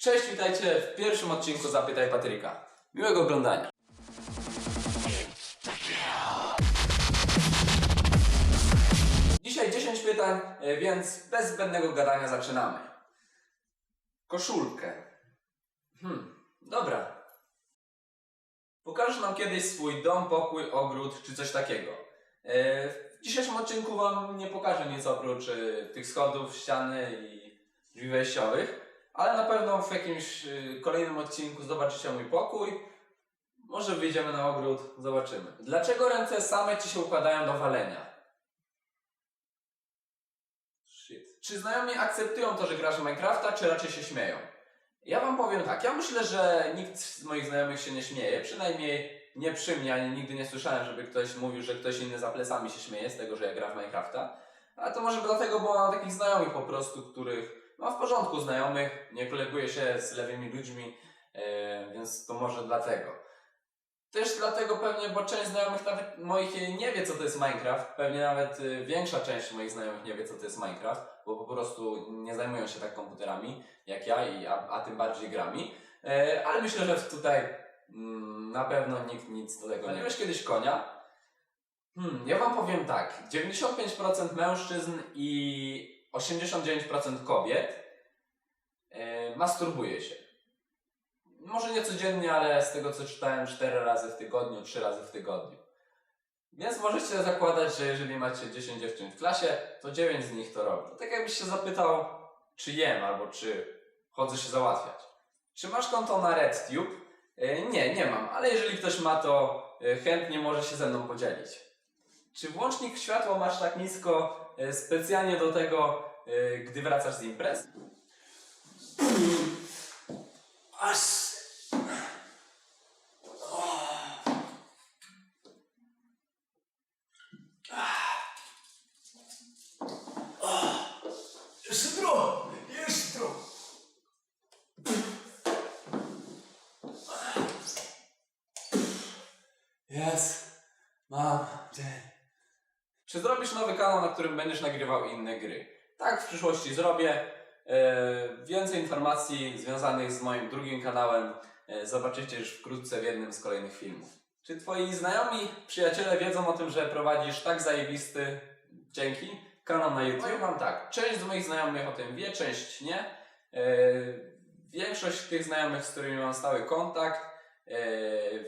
Cześć, witajcie w pierwszym odcinku Zapytaj Patryka. Miłego oglądania. Dzisiaj 10 pytań, e, więc bez zbędnego gadania zaczynamy. Koszulkę. Hmm, dobra. Pokażesz nam kiedyś swój dom, pokój, ogród czy coś takiego. E, W dzisiejszym odcinku Wam nie pokażę nic oprócz e, tych schodów, ściany i drzwi wejściowych, ale na pewno w jakimś e, kolejnym odcinku zobaczycie mój pokój. Może wyjdziemy na ogród, zobaczymy. Dlaczego ręce same Ci się układają do walenia? Shit. Czy znajomi akceptują to, że grasz w Minecrafta, czy raczej się śmieją? Ja wam powiem tak, ja myślę, że nikt z moich znajomych się nie śmieje, przynajmniej nie przy mnie, ani nigdy nie słyszałem, żeby ktoś mówił, że ktoś inny za plecami się śmieje z tego, że ja gram w Minecrafta. A to może dlatego, bo mam takich znajomych po prostu, których mam w porządku znajomych, nie koleguję się z lewymi ludźmi, e, więc to może dlatego. Też dlatego pewnie, bo część znajomych nawet moich nie wie, co to jest Minecraft. Pewnie nawet y, większa część moich znajomych nie wie, co to jest Minecraft, bo po prostu nie zajmują się tak komputerami jak ja, i, a, a tym bardziej grami. E, ale myślę, że tutaj mm, na pewno nikt nic do tego nie. Miałeś kiedyś konia? Hmm, ja wam powiem tak. 95% mężczyzn i 89% kobiet e, masturbuje się. Może nie codziennie, ale z tego co czytałem 4 razy w tygodniu, 3 razy w tygodniu. Więc możecie zakładać, że jeżeli macie 10 dziewczyn w klasie, to 9 z nich to robi. To tak jakbyś się zapytał, czy jem albo czy chodzę się załatwiać. Czy masz konto na RedTube? E, Nie, nie mam, ale jeżeli ktoś ma, to e, chętnie może się ze mną podzielić. Czy włącznik światła masz tak nisko e, specjalnie do tego, e, gdy wracasz z imprez? Aż Jeszcze trochę, jeszcze trochę. Jest, mam dzień. Czy zrobisz nowy kanał, na którym będziesz nagrywał inne gry? Tak, w przyszłości zrobię. E, więcej informacji związanych z moim drugim kanałem e, zobaczycie już wkrótce w jednym z kolejnych filmów. Czy twoi znajomi, przyjaciele wiedzą o tym, że prowadzisz tak zajebisty, dzięki, kanał na YouTube? Powiem wam tak, część z moich znajomych o tym wie, część nie. E, większość tych znajomych, z którymi mam stały kontakt,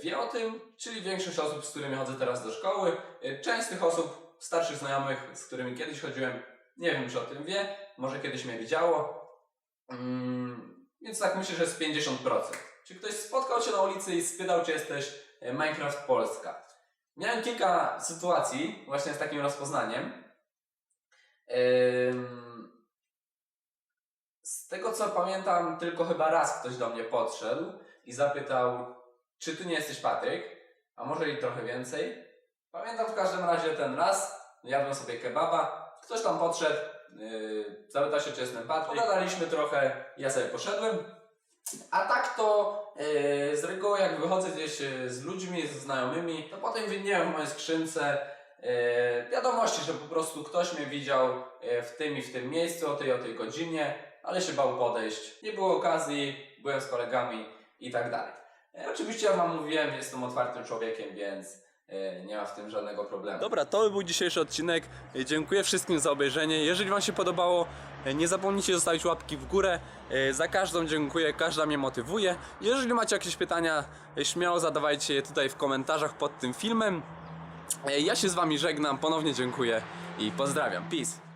wie o tym, czyli większość osób, z którymi chodzę teraz do szkoły. Część z tych osób, starszych znajomych, z którymi kiedyś chodziłem, nie wiem, czy o tym wie, może kiedyś mnie widziało. Mm, więc tak myślę, że jest 50%. Czy ktoś spotkał Cię na ulicy i spytał, czy jesteś e, Minecraft Polska? Miałem kilka sytuacji właśnie z takim rozpoznaniem. Z tego co pamiętam, tylko chyba raz ktoś do mnie podszedł i zapytał, czy ty nie jesteś Patryk, a może i trochę więcej. Pamiętam w każdym razie ten raz, jadłem sobie kebaba, ktoś tam podszedł, yy, zapytał się, czy jestem Patryk. Pogadaliśmy trochę, ja sobie poszedłem. A tak to yy, z reguły jak wychodzę gdzieś yy, z ludźmi, z znajomymi, to potem widnieją w mojej skrzynce yy, wiadomości, że po prostu ktoś mnie widział yy, w tym i w tym miejscu o tej o tej godzinie, ale się bał podejść. Nie było okazji, byłem z kolegami i tak dalej. E, Oczywiście ja wam mówiłem, jestem otwartym człowiekiem, więc nie ma w tym żadnego problemu. Dobra, to by był dzisiejszy odcinek. Dziękuję wszystkim za obejrzenie. Jeżeli Wam się podobało, nie zapomnijcie zostawić łapki w górę. Za każdą dziękuję, każda mnie motywuje. Jeżeli macie jakieś pytania, śmiało zadawajcie je tutaj w komentarzach pod tym filmem. Ja się z Wami żegnam, ponownie dziękuję i pozdrawiam. Peace.